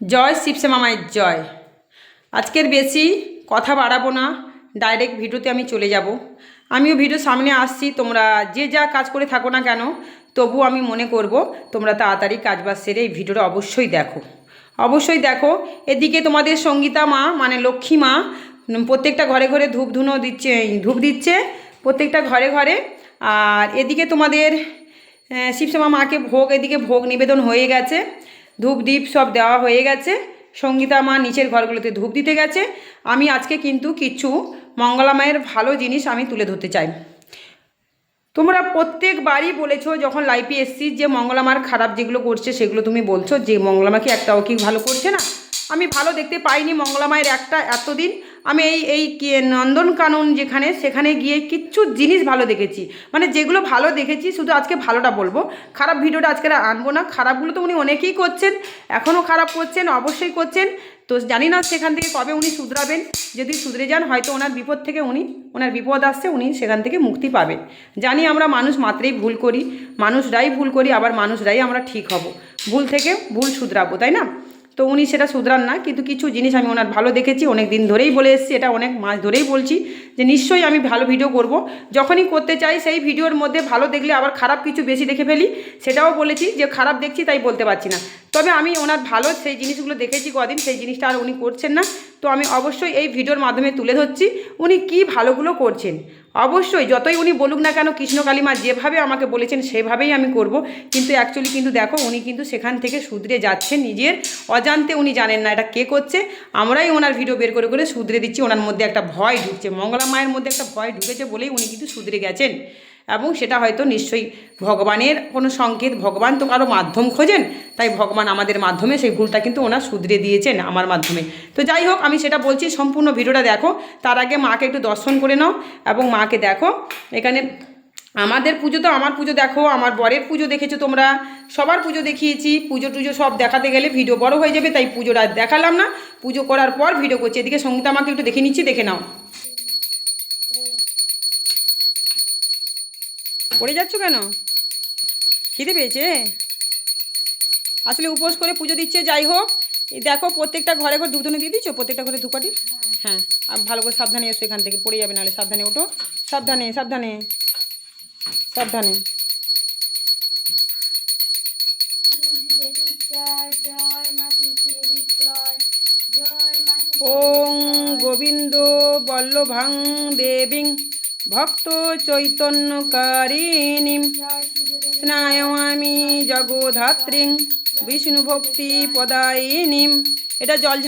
জয় শিবসেমা মায়ের জয়। আজকের বেশি কথা বাড়াবো না ডাইরেক্ট ভিডিওতে আমি চলে যাব। আমিও ভিডিও সামনে আসছি, তোমরা যে যা কাজ করে থাকো না কেন, তবু আমি মনে করব তোমরা তাড়াতাড়ি কাজবাজ সেরে এই ভিডিওটা অবশ্যই দেখো। অবশ্যই দেখো, এদিকে তোমাদের সঙ্গীতা মা মানে লক্ষ্মী মা প্রত্যেকটা ঘরে ঘরে ধূপ ধুনো দিচ্ছে ধূপ দিচ্ছে প্রত্যেকটা ঘরে ঘরে। আর এদিকে তোমাদের শিবশ্যামা মাকে ভোগ, এদিকে ভোগ নিবেদন হয়ে গেছে। ধূপ দ্বীপ সব দেওয়া হয়ে গেছে। সঙ্গীতা মা নিচের ঘরগুলোতে ধূপ দিতে গেছে। আমি আজকে কিন্তু কিছু মঙ্গলা মায়ের ভালো জিনিস আমি তুলে ধরতে চাই। তোমরা প্রত্যেকবারই বলেছ যখন লাইভে এসছি যে মঙ্গলামার খারাপ যেগুলো করছে সেগুলো তুমি বলছো, যে মঙ্গলামাকে একটাও কি ভালো করছে না? আমি ভালো দেখতে পাইনি মঙ্গলামায়ের একটা এতদিন। আমি এই এই নন্দনকানন যেখানে, সেখানে গিয়ে কিচ্ছু জিনিস ভালো দেখেছি। মানে যেগুলো ভালো দেখেছি, শুধু আজকে ভালোটা বলব। খারাপ ভিডিওটা আজকে আনব না। খারাপগুলো তো উনি অনেকেই করছেন, এখনও খারাপ করছেন, অবশ্যই করছেন। তো জানি না সেখান থেকে কবে উনি শুধরাবেন। যদি শুধরে যান, হয়তো ওনার বিপদ থেকে উনি, ওনার বিপদ আসছে, উনি সেখান থেকে মুক্তি পাবেন। জানি আমরা মানুষ মাত্রেই ভুল করি, মানুষরাই ভুল করি, আবার মানুষরাই আমরা ঠিক হব। ভুল থেকে ভুল শুধরাবো, তাই না? তো উনি সেটা শুধরান না, কিন্তু কিছু জিনিস আমি ওনার ভালো দেখেছি, অনেক দিন ধরেই বলে এসেছি, এটা অনেক মাস ধরেই বলছি যে নিশ্চয়ই আমি ভালো ভিডিও করব। যখনই করতে চাই সেই ভিডিওর মধ্যে ভালো দেখলে আবার খারাপ কিছু বেশি দেখে ফেলি, সেটাও বলেছি, যে খারাপ দেখছি তাই বলতে পারছি না। তবে আমি ওনার ভালো সেই জিনিসগুলো দেখেছি কদিন, সেই জিনিসটা আর উনি করছেন না। তো আমি অবশ্যই এই ভিডিওর মাধ্যমে তুলে ধরছি, উনি কি ভালোগুলো করছেন। অবশ্যই যতই উনি বলুক না কেন, কৃষ্ণ কালিমা যেভাবে আমাকে বলেছেন, সেভাবেই আমি করব। কিন্তু অ্যাকচুয়ালি কিন্তু দেখো, উনি কিন্তু সেখান থেকে শুধরে যাচ্ছেন নিজের। অজান্তে উনি জানেন না এটা কে করছে। আমরাই ওনার ভিডিও বের করে করে শুধরে দিচ্ছি। ওনার মধ্যে একটা ভয় ঢুকছে। মঙ্গলা মায়ের মধ্যে একটা ভয় ঢুকেছে বলেই উনি কিন্তু শুধরে গেছেন। এবং সেটা হয়তো নিশ্চয়ই ভগবানের কোনো সংকেত, ভগবান তো কারও মাধ্যম খোঁজেন, তাই ভগবান আমাদের মাধ্যমে সেই ভুলটা কিন্তু ওনার শুধরে দিয়েছেন আমার মাধ্যমে। তো যাই হোক, আমি সেটা বলছি, সম্পূর্ণ ভিডিওটা দেখো, তার আগে মাকে একটু দর্শন করে নাও এবং মাকে দেখো। এখানে আমাদের পুজো তো আমার পুজো দেখো, আমার বরের পুজো দেখেছ তোমরা? সবার পুজো দেখিয়েছি, পুজো টুজো সব দেখাতে গেলে ভিডিও বড় হয়ে যাবে, তাই পুজোটা দেখালাম না। পুজো করার পর ভিডিও করছি, এদিকে সঙ্গীতা আমাকে একটু দেখে নিচ্ছি, দেখে নাও। পড়ে যাচ্ছ কেন? খিদে পেয়েছে? আসলে উপোস করে পুজো দিচ্ছে, যাই হোক। দেখো, প্রত্যেকটা ঘরে ঘর ধুতনে দিয়ে দিচ্ছ প্রত্যেকটা ঘরে ধুপাটি? হ্যাঁ আর ভালো করে সাবধানে এসো এখান থেকে, পড়ে যাবে নাহলে সাবধানে ওঠো। সাবধানে সাবধানে সাবধানে। ওং গোবিন্দ বল্লভাং দেবীং ভক্ত জয় সূর্যদেবী স্নায়মামি বিষ্ণু ভক্তি পদায়িনীম এটা জল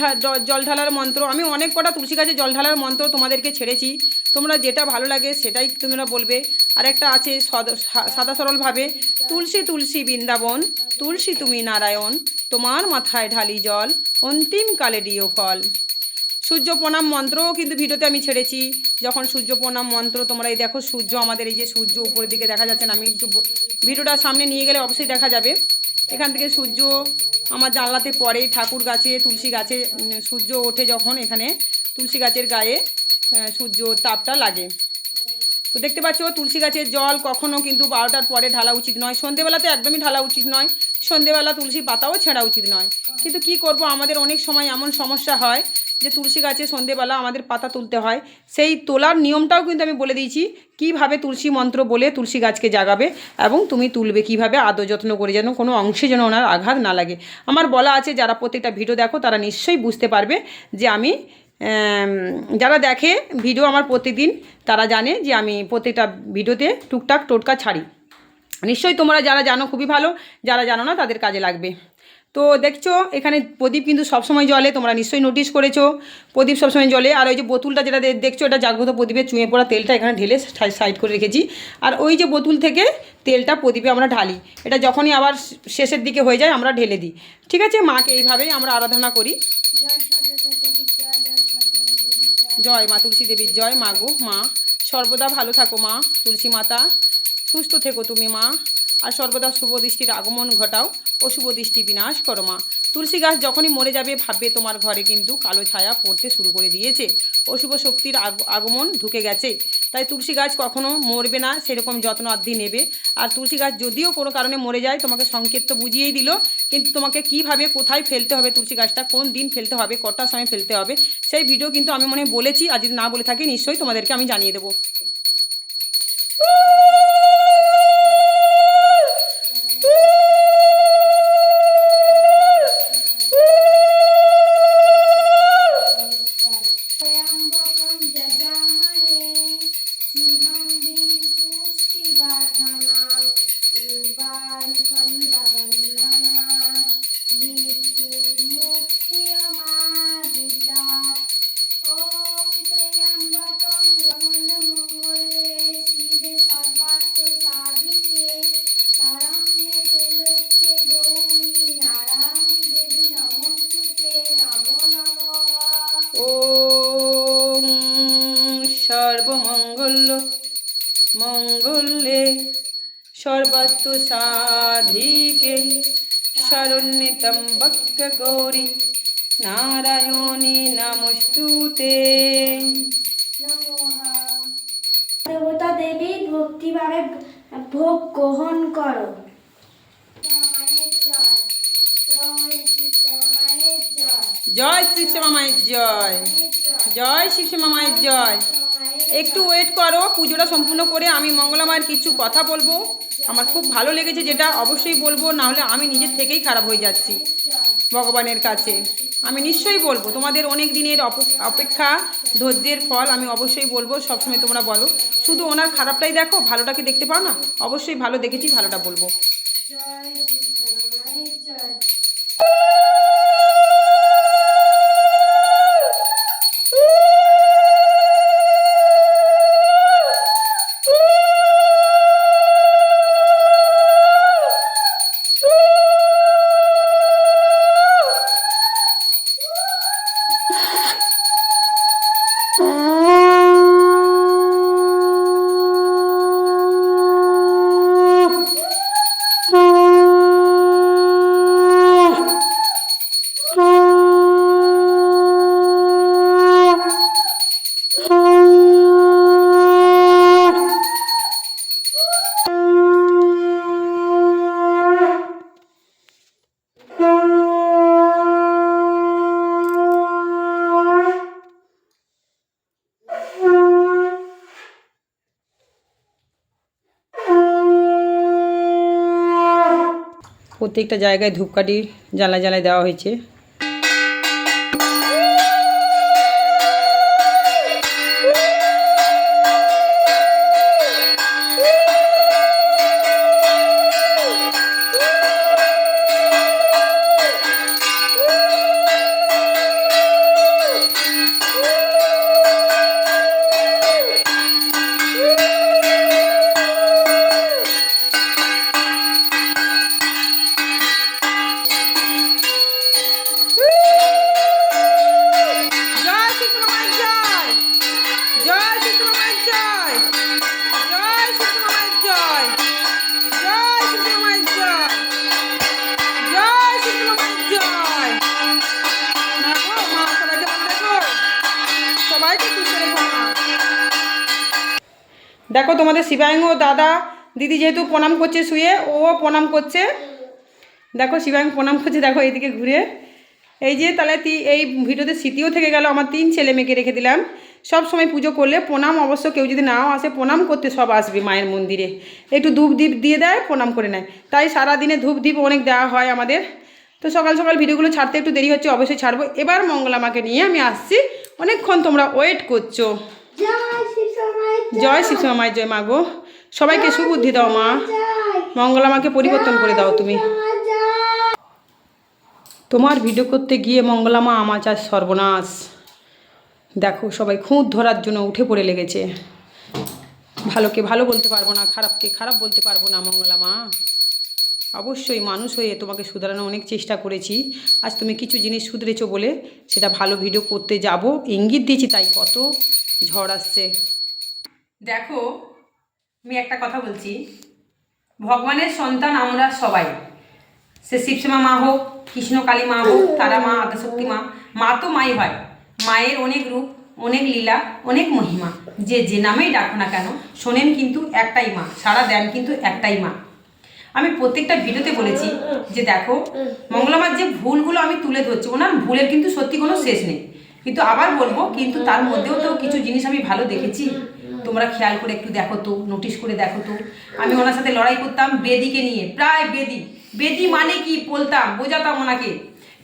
জল ঢালার মন্ত্র। আমি অনেক কটা তুলসী গাছে জল ঢালার মন্ত্র তোমাদেরকে ছেড়েছি। তোমরা যেটা ভালো লাগে সেটাই তোমরা বলবে। আর একটা আছে সদ- সরলভাবে তুলসী তুলসী বৃন্দাবন, তুলসী তুমি নারায়ণ, তোমার মাথায় ঢালি জল, অন্তিম কালে ফল। সূর্য প্রণাম মন্ত্রও কিন্তু ভিডিওতে আমি ছেড়েছি। যখন সূর্য প্রণাম মন্ত্র, তোমরা এই দেখো সূর্য, আমাদের এই যে সূর্য উপরের দিকে দেখা যাচ্ছে না, আমি একটু ভিডিওটা সামনে নিয়ে গেলে অবশ্যই দেখা যাবে। এখান থেকে সূর্য আমার জানলাতে পড়ে, ঠাকুর গাছে, তুলসী গাছে সূর্য ওঠে যখন এখানে, তুলসী গাছের গায়ে সূর্য তাপটা লাগে। তো দেখতে পাচ্ছ, তুলসী গাছের জল কখনও কিন্তু বারোটার পরে ঢালা উচিত নয়। সন্ধেবেলাতে একদমই ঢালা উচিত নয়। সন্ধেবেলা তুলসী পাতাও ছেঁড়া উচিত নয়। কিন্তু কি করব, আমাদের অনেক সময় এমন সমস্যা হয় যে তুলসী গাছে সন্ধেবেলা আমাদের পাতা তুলতে হয়, সেই তোলার নিয়মটাও কিন্তু আমি বলে দিয়েছি, কীভাবে তুলসী মন্ত্র বলে তুলসী গাছকে জাগাবে এবং তুমি তুলবে, কীভাবে আদর যত্ন করে যেন কোনো অংশে যেন ওনার আঘাত না লাগে। আমার বলা আছে, যারা প্রত্যেকটা ভিডিও দেখো, তারা নিশ্চয়ই বুঝতে পারবে যে আমি যারা দেখে ভিডিও আমার প্রতিদিন, তারা জানে যে আমি প্রত্যেকটা ভিডিওতে টুকটাক টোটকা ছাড়ি। নিশ্চয়ই তোমরা যারা জানো খুবই ভালো, যারা জানো না তাদের কাজে লাগবে। তো দেখছ এখানে প্রদীপ কিন্তু সবসময় জলে তোমরা নিশ্চয়ই নোটিশ করেছ। প্রদীপ সবসময় জলে আর ওই যে বোতলটা যেটা দেখছ এটা জাগ্রত প্রদীপের চুঁয়ে পড়া তেলটা এখানে ঢেলে সাইড করে রেখেছি। আর ওই যে বোতল থেকে তেলটা প্রদীপে আমরা ঢালি। এটা যখনই আবার শেষের দিকে হয়ে যায় আমরা ঢেলে দিই। ঠিক আছে? মাকে এইভাবেই আমরা আরাধনা করি। জয় মা তুলসী দেবীর জয় মা গো মা। সর্বদা ভালো থাকো মা তুলসী মাতা। সুস্থ থেকো তুমি মা। আর সর্বদা শুভ দৃষ্টির আগমন ঘটাও ও শুভ দৃষ্টি বিনাশ করো মা। তুলসী গাছ যখনই মরে যাবে, ভাববে তোমার ঘরে কিন্তু কালো ছায়া পড়তে শুরু করে দিয়েছে অশুভ শক্তির আগ- আগমন ঢুকে গেছে। তাই তুলসী গাছ কখনো মরবে না, সেরকম যত্ন আদ্ধি নেবে। আর তুলসী গাছ যদিও কোনো কারণে মরে যায়, তোমাকে সংকেত তো বুঝিয়েই দিল, কিন্তু তোমাকে কীভাবে কোথায় ফেলতে হবে তুলসী গাছটা, কোন দিন ফেলতে হবে কটার সময় ফেলতে হবে, সেই ভিডিও কিন্তু আমি মনে বলেছি, আর যদি না বলে থাকি নিশ্চয়ই তোমাদেরকে আমি জানিয়ে দেবো। সর্বাত্ম সাধিকে শরণ্যে ত্র্যম্বক গৌরী। নারায়ণী নমস্তুতে দেবতা দেবী ভক্তিভাবে ভোগ গ্রহণ করো। জয় শিবশ্যামা মায়ের জয়। জয় শিবশ্যামা মায়ের জয়। একটু ওয়েট করো পুজোটা সম্পূর্ণ করে আমি মঙ্গলা মায়ের কিছু কথা বলব। আমার খুব ভালো লেগেছে যেটা অবশ্যই বলব না হলে আমি নিজের থেকেই খারাপ হয়ে যাচ্ছি ভগবানের কাছে। আমি নিশ্চয়ই বলব, তোমাদের অনেক দিনের অপ- অপেক্ষা, ধৈর্যের ফল আমি অবশ্যই বলব, সবসময় তোমরা বলো। শুধু ওনার খারাপটাই দেখো ভালোটাকে দেখতে পাও না? অবশ্যই ভালো দেখেছি, ভালোটা বলব। প্রত্যেকটা জায়গায় ধূপকাঠি জ্বালায় জ্বালায় দেওয়া হয়েছে। দেখো তোমাদের শিবায়ং ও দাদা দিদি যেহেতু প্রণাম করছে শুয়ে, ও প্রণাম করছে। দেখো শিবায়ং প্রণাম করছে, দেখো এইদিকে ঘুরে। এই যে তাহলে এই ভিডিওতে স্মৃতিও থেকে গেল, আমার তিন ছেলে মেয়েকে রেখে দিলাম। সব সময় পুজো করলে প্রণাম অবশ্য কেউ যদি নাও আসে, প্রণাম করতে সব আসবে মায়ের মন্দিরে। একটু ধূপ দ্বীপ দিয়ে দেয়, প্রণাম করে নেয়। তাই সারা দিনে ধূপ দ্বীপ অনেক দেওয়া হয় আমাদের। তো সকাল সকাল ভিডিওগুলো ছাড়তে একটু দেরি হচ্ছে, অবশ্যই ছাড়বো। এবার মঙ্গলামাকে নিয়ে আমি আসছি। অনেকক্ষণ তোমরা ওয়েট করছ। জয় কৃষ্ণ মায়ের জয় মা। গো। সবাইকে সুবুদ্ধি দাও মা। জয়। মঙ্গলামাকে পরিবর্তন করে দাও তুমি। তোমার ভিডিও করতে গিয়ে মঙ্গলামা আমার যা সর্বনাশ। দেখো সবাই খুঁত ধরার জন্য উঠে পড়ে লেগেছে। ভালোকে ভালো বলতে পারব না খারাপকে খারাপ বলতে পারব না মঙ্গলামা অবশ্যই মানুষ হয়ে তোমাকে শুধরানোর অনেক চেষ্টা করেছি। আজ তুমি কিছু জিনিস শুধরেছো বলে সেটা ভালো ভিডিও করতে যাব। ইঙ্গিত দিয়েছি তাই কত। ঝড় আসছে। দেখো, আমি একটা কথা বলছি। ভগবানের সন্তান আমরা সবাই। সে শিবসেমা মা হোক, কৃষ্ণ কালী মা হোক, তারা মা, আদ্যাশক্তি মা মা তো মাই হয়। মায়ের অনেক রূপ, অনেক লীলা, অনেক মহিমা। যে যে নামেই ডাকো না কেন, শোনেন কিন্তু একটাই মা, সারা দেন কিন্তু একটাই মা। আমি প্রত্যেকটা ভিডিওতে বলেছি যে দেখো, মঙ্গলামার যে ভুলগুলো আমি তুলে ধরছি, ওনার ভুলের কিন্তু সত্যি কোনো শেষ নেই। কিন্তু আবার বলব, কিন্তু তার মধ্যেও তো কিছু জিনিস আমি ভালো দেখেছি। তোমরা খেয়াল করে একটু দেখো তো নোটিশ করে দেখো তো। আমি ওনার সাথে লড়াই করতাম বেদিকে নিয়ে, প্রায় বেদি। বেদি মানে কি বলতাম, বোঝাতাম ওনাকে।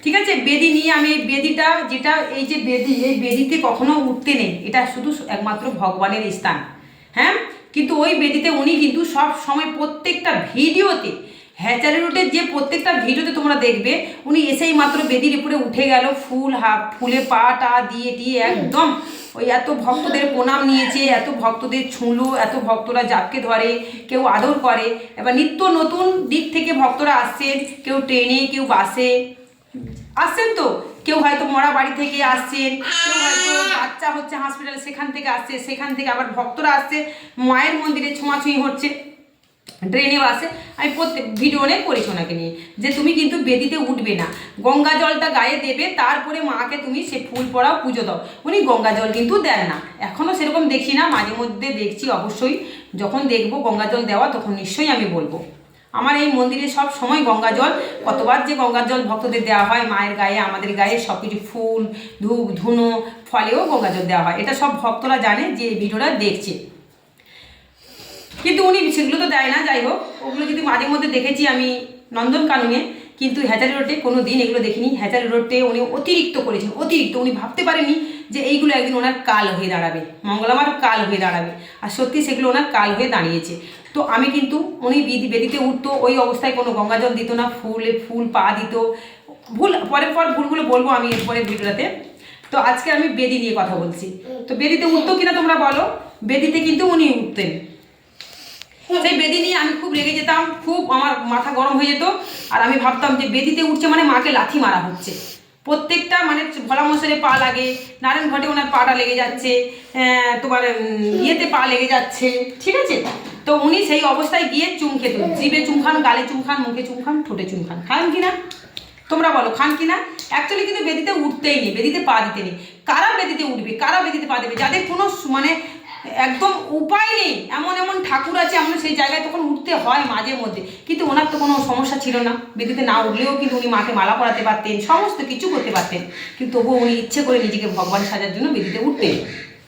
ঠিক আছে? বেদি নিয়ে আমি এই বেদিটা, যেটা এই যে বেদি, এই বেদিতে কখনো উঠতে নেই। এটা শুধু একমাত্র ভগবানের স্থান। হ্যাঁ? কিন্তু ওই বেদিতে উনি কিন্তু সব সময় প্রত্যেকটা ভিডিওতে হ্যাচারি রোডের যে প্রত্যেকটা ভিডিওতে তোমরা দেখবে, উনি এসেই মাত্র বেদির উপরে উঠে গেল, ফুল হাফ, ফুলে পা, টা দিয়ে দিয়ে একদম। ওই এত ভক্তদের প্রণাম নিয়েছে, এত ভক্তদের ছুঁলো, এত ভক্তরা জাপকে ধরে, কেউ আদর করে। এবার নিত্য নতুন দিক থেকে ভক্তরা আসছেন, কেউ ট্রেনে, কেউ বাসে। আসছেন তো? কেউ হয়তো মরা বাড়ি থেকে আসছেন, কেউ হয়তো বাচ্চা হচ্ছে হসপিটালে সেখান থেকে আসছে, সেখান থেকে আবার ভক্তরা আসছে, মায়ের মন্দিরে ছোঁয়াছুঁই হচ্ছে। ট্রেনে বাসে আমি প্রত্যেক ভিডিও অনেক করেছি ওনাকে নিয়ে। যে তুমি কিন্তু বেদিতে উঠবে না। গঙ্গা জলটা গায়ে দেবে, তারপরে মাকে তুমি সে ফুল পড়াও পুজো দাও। উনি গঙ্গা জল কিন্তু দেন না। এখনও সেরকম দেখছি না, মাঝে মধ্যে দেখছি অবশ্যই। যখন দেখব গঙ্গা জল দেওয়া, তখন নিশ্চয়ই আমি বলব। আমার এই মন্দিরে সব সময় গঙ্গা জল। কতবার যে গঙ্গার জল ভক্তদের দেওয়া হয়, মায়ের গায়ে, আমাদের গায়ে সব কিছু ফুল, ধূপ, ধুনো, ফলেও গঙ্গা জল দেওয়া হয়। এটা সব ভক্তরা জানে যে ভিডিওটা দেখছে। কিন্তু উনি সেগুলো তো দেয় না, যাই হোক। ওগুলো যদি মাঝে মধ্যে দেখেছি আমি নন্দনকাননে কিন্তু হ্যাচারি রোডে কোনো দিন এগুলো দেখিনি। হ্যাচারি রোডে উনি অতিরিক্ত করেছেন, অতিরিক্ত। উনি ভাবতে পারেনি যে এইগুলো একদিন ওনার কাল হয়ে দাঁড়াবে, মঙ্গলামার কাল হয়ে দাঁড়াবে। আর সত্যি সেগুলো ওনার কাল হয়ে দাঁড়িয়েছে। তো আমি কিন্তু উনি বেদিতে উঠতো, ওই অবস্থায় কোনো গঙ্গা জল দিত না, ফুলে ফুল পা দিত। ভুল, পরের পর ভুলগুলো বলব আমি এরপরে ভিডিওতে তো আজকে আমি বেদি নিয়ে কথা বলছি। তো বেদিতে উঠতো কিনা তোমরা বলো? বেদিতে কিন্তু উনি উঠতেন। সেই বেদি নিয়ে আমি খুব রেগে যেতাম, খুব আমার মাথা গরম হয়ে যেত, আর আমি ভাবতাম যে বেদিতে উঠছে মানে মাকে লাথি মারা হচ্ছে। প্রত্যেকটা মানে ভোলা মশারে পা লাগে, নারায়ণ ঘটে ওনার পাটা লেগে যাচ্ছে তোমার ইয়েতে পা লেগে যাচ্ছে, ঠিক আছে? তো উনি সেই অবস্থায় গিয়ে চুম খেত, জিভে চুম খান, গালে চুম খান, মুখে চুম খান, ঠোঁটে চুম খান। খান কিনা তোমরা বলো, খান কিনা অ্যাকচুয়ালি কিন্তু বেদিতে উঠতেই নেই, বেদিতে পা দিতে নেই। কারা বেদিতে উঠবে? কারা বেদিতে পা দেবে? যাদের কোনো মানে একদম উপায় নেই। এমন এমন ঠাকুর আছে, আমরা সেই জায়গায় তখন উঠতে হয় মাঝে মধ্যে। কিন্তু ওনার তো কোনো সমস্যা ছিল না। বেদিতে না উঠলেও কিন্তু উনি মাকে মালা পড়াতে পারতেন, সমস্ত কিছু করতে পারতেন। কিন্তু তবুও উনি ইচ্ছে করে নিজেকে ভগবান সাজার জন্য বেদিতে উঠতেন।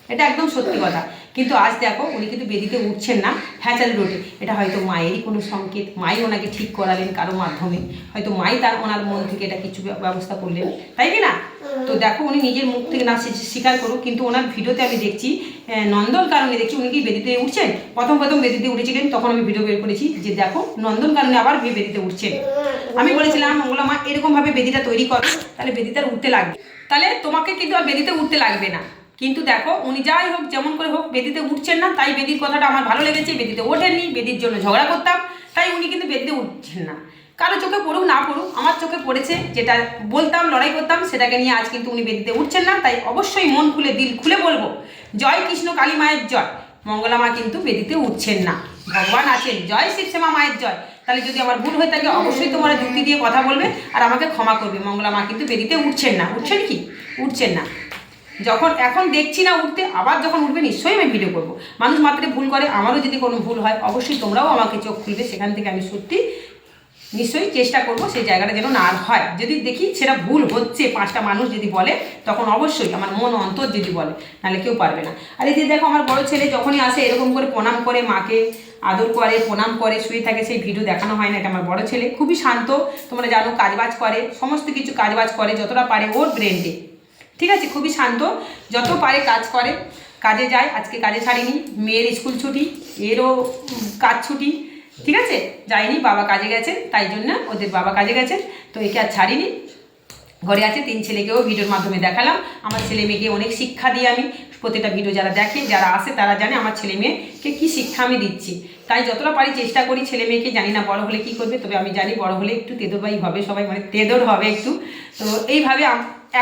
এটা একদম সত্যি কথা। কিন্তু আজ দেখো উনি কিন্তু বেদিতে উঠছেন না হ্যাচারি রোডে। এটা হয়তো মায়েরই কোনো সংকেত, মাই ওনাকে ঠিক করালেন কারও মাধ্যমে। হয়তো মাই তার ওনার মন থেকে এটা কিছু ব্যবস্থা করলেন, তাই কি না? তো দেখো উনি নিজের মুখ থেকে না স্বীকার করুক, কিন্তু ওনার ভিডিওতে আমি দেখছি নন্দন কারণে দেখছি, উনি কি বেদিতে উঠছেন? প্রথম প্রথম বেদিতে উঠেছিলেন, তখন আমি ভিডিও বের করেছি যে দেখো নন্দন কারণে আবার বেদিতে উঠছেন। আমি বলেছিলাম মঙ্গলা মা, এরকমভাবে বেদিটা তৈরি করো, তাহলে বেদিটা আর উঠতে লাগবে। তাহলে তোমাকে কিন্তু আর বেদিতে উঠতে লাগবে না। কিন্তু দেখো, উনি যাই হোক, যেমন করে হোক, বেদিতে উঠছেন না, তাই বেদির কথাটা আমার ভালো লেগেছে, বেদিতে ওঠেননি, বেদির জন্য ঝগড়া করতাম, তাই উনি কিন্তু বেদিতে উঠছেন না। কারও চোখে পড়ুক, না পড়ুক, আমার চোখে পড়েছে, যেটা বলতাম, লড়াই করতাম, সেটাকে নিয়ে আজ কিন্তু উনি বেদিতে উঠছেন না, তাই অবশ্যই মন খুলে, দিল খুলে বলব, জয় কৃষ্ণ কালী মায়ের জয়। মঙ্গলা মা কিন্তু বেদিতে উঠছেন না। ভগবান আছেন, জয় শিবসেমা মায়ের জয়। তাহলে যদি আমার ভুল হয়ে থাকে, অবশ্যই তোমরা যুক্তি দিয়ে কথা বলবে, আর আমাকে ক্ষমা করবে। মঙ্গলা মা কিন্তু বেদিতে উঠছেন না। উঠছেন কি? উঠছেন না। যখন এখন দেখছি না উঠতে, আবার যখন উঠবে নিশ্চয়ই আমি ভিডিও করব। মানুষ মাত্রে ভুল করে, আমারও যদি কোনো ভুল হয়, অবশ্যই তোমরাও আমাকে চোখ খুলবে, সেখান থেকে আমি সত্যি নিশ্চয়ই চেষ্টা করব সেই জায়গাটা যেন না হয়। যদি দেখি সেটা ভুল হচ্ছে, পাঁচটা মানুষ যদি বলে, তখন অবশ্যই আমার মন অন্তর যদি বলে, নাহলে কেউ পারবে না। আর এই দেখো আমার বড় ছেলে যখনই আসে, এরকম করে প্রণাম করে, মাকে আদর করে, প্রণাম করে, শুয়ে থাকে, সেই ভিডিও দেখানো হয় না এটা আমার বড় ছেলে। খুবই শান্ত, তোমরা জানো, কাজবাজ করে, সমস্ত কিছু কাজবাজ করে, যতটা পারে ওর ব্রেনডে ঠিক আছে? খুবই শান্ত। যত পারে কাজ করে। কাজে যায়। আজকে কাজে ছাড়িনি। মেয়ের স্কুল ছুটি, এরও কাজ ছুটি, ঠিক আছে? যায়নি, বাবা কাজে গেছেন, তাই জন্য ওদের বাবা কাজে গেছেন। তো একে আর ছাড়িনি। ঘরে আছে তিন ছেলেকেও ভিডিওর মাধ্যমে দেখালাম। আমার ছেলে মেয়েকে অনেক শিক্ষা দিই আমি। প্রতিটা ভিডিও যারা দেখে, যারা আসে, তারা জানে আমার ছেলে মেয়েকে কী শিক্ষা আমি দিচ্ছি। তাই যতটা পারি চেষ্টা করি ছেলে মেয়েকে। জানি না বড় হলে কি করবে, তবে আমি জানি বড় হলে একটু তেদরবাই হবে, সবাই মানে তেদর হবে একটু। তো এইভাবে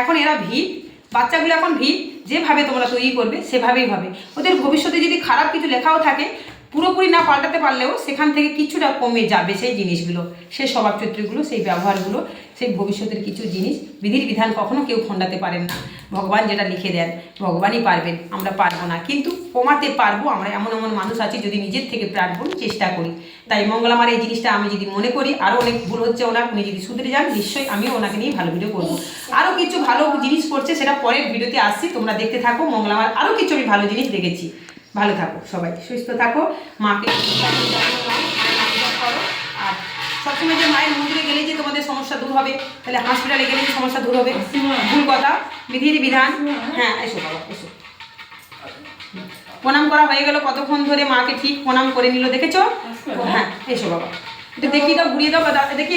এখন এরা ভিড় বাচ্চাগুলো এখন ভিড় যেভাবে তোমরা তৈরি করবে, সেভাবেই হবে। ওদের ভবিষ্যতে যদি খারাপ কিছু লেখাও থাকে, পুরোপুরি না পাল্টাতে পারলেও সেখান থেকে কিছুটা কমে যাবে সেই জিনিসগুলো, সেই স্বভাব চরিত্রগুলো, সেই ব্যবহারগুলো, সেই ভবিষ্যতের কিছু জিনিস, বিধির বিধান কখনো কেউ খণ্ডাতে পারেন না। ভগবান যেটা লিখে দেন, ভগবানই পারবেন, আমরা পারব না। কিন্তু কমাতে পারব, আমরা এমন এমন মানুষ আছি যদি নিজের থেকে প্রাণপণ চেষ্টা করি। তাই মঙ্গলামার এই জিনিসটা আমি যদি মনে করি, আরও অনেক ভুল হচ্ছে ওনার, উনি যদি শুধরে যান, নিশ্চয়ই আমিও ওনাকে নিয়ে ভালো ভিডিও করব। কিছু ভালো জিনিস করছে, সেটা পরের ভিডিওতে আসছি, তোমরা দেখতে থাকো। মঙ্গলামার আরও কিছু আমি ভালো জিনিস দেখেছি। ভালো থাকো সবাই, সুস্থ থাকো। মাকে আর সবসময় যে মায়ের মন্দিরে গেলে যে তোমাদের সমস্যা দূর হবে, তাহলে হসপিটালে গেলে যে সমস্যা দূর হবে। ভুল কথা, বিধির বিধান। হ্যাঁ এসো বাবা, এসো। প্রণাম করা হয়ে গেল কতক্ষণ ধরে মাকে ঠিক প্রণাম করে নিল, দেখেছ? হ্যাঁ এসো বাবা। এটা দেখিয়ে দাও, ঘুরিয়ে দাও দেখি।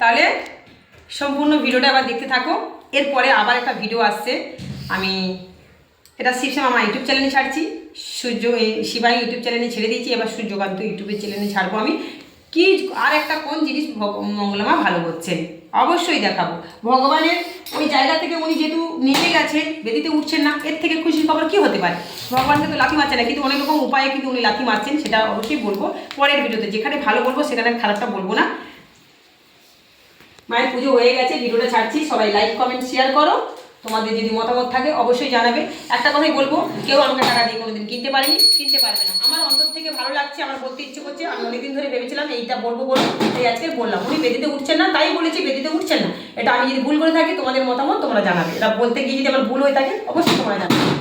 তাহলে সম্পূর্ণ ভিডিওটা আবার দেখতে থাকো। এরপরে আবার একটা ভিডিও আসছে। আমি এটা শিবশ্যাম আমার ইউটিউব চ্যানেলে ছাড়ছি। সূর্য শিবাই ইউটিউব চ্যানেলে ছেড়ে দিয়েছি। এবার সূর্যকান্ত ইউটিউবের চ্যানেলে ছাড়বো আমি। কি, আর একটা কোন জিনিস মঙ্গলামা ভালো করছেন অবশ্যই দেখাবো। ভগবানের ওই জায়গা থেকে উনি যেহেতু নেমে গেছে, বেদিতে উঠছেন না, এর থেকে খুশির খবর কি হতে পারে? ভগবানকে তো লাথি মারছে না, কিন্তু অনেক রকম উপায়ে কিন্তু উনি লাথি মারছেন, সেটা অবশ্যই বলব। পরের ভিডিওতে যেখানে ভালো বলব, সেখানে খারাপটা বলব না। মায়ের পুজো হয়ে গেছে, ভিডিওটা ছাড়ছি, সবাই লাইক কমেন্ট শেয়ার করো। তোমাদের যদি মতামত থাকে, অবশ্যই জানাবে। একটা কথাই বলব, কেউ আমাকে টাকা দিয়ে কোনোদিন কিনতে পারেনি, কিনতে পারবে না। আমার অন্তর থেকে ভালো লাগছে, আমার বলতে ইচ্ছে করছে, আমি অনেকদিন ধরে ভেবেছিলাম এইটা বলব বলব এই আজকে বললাম। উনি বেদিতে উঠছেন না, তাই বলেছি বেদিতে উঠছেন না। এটা আমি যদি ভুল করে থাকি, তোমাদের মতামত তোমরা জানাবে। এটা বলতে গিয়ে যদি আমার ভুল হয়ে থাকে, অবশ্যই তোমরা জানাবে।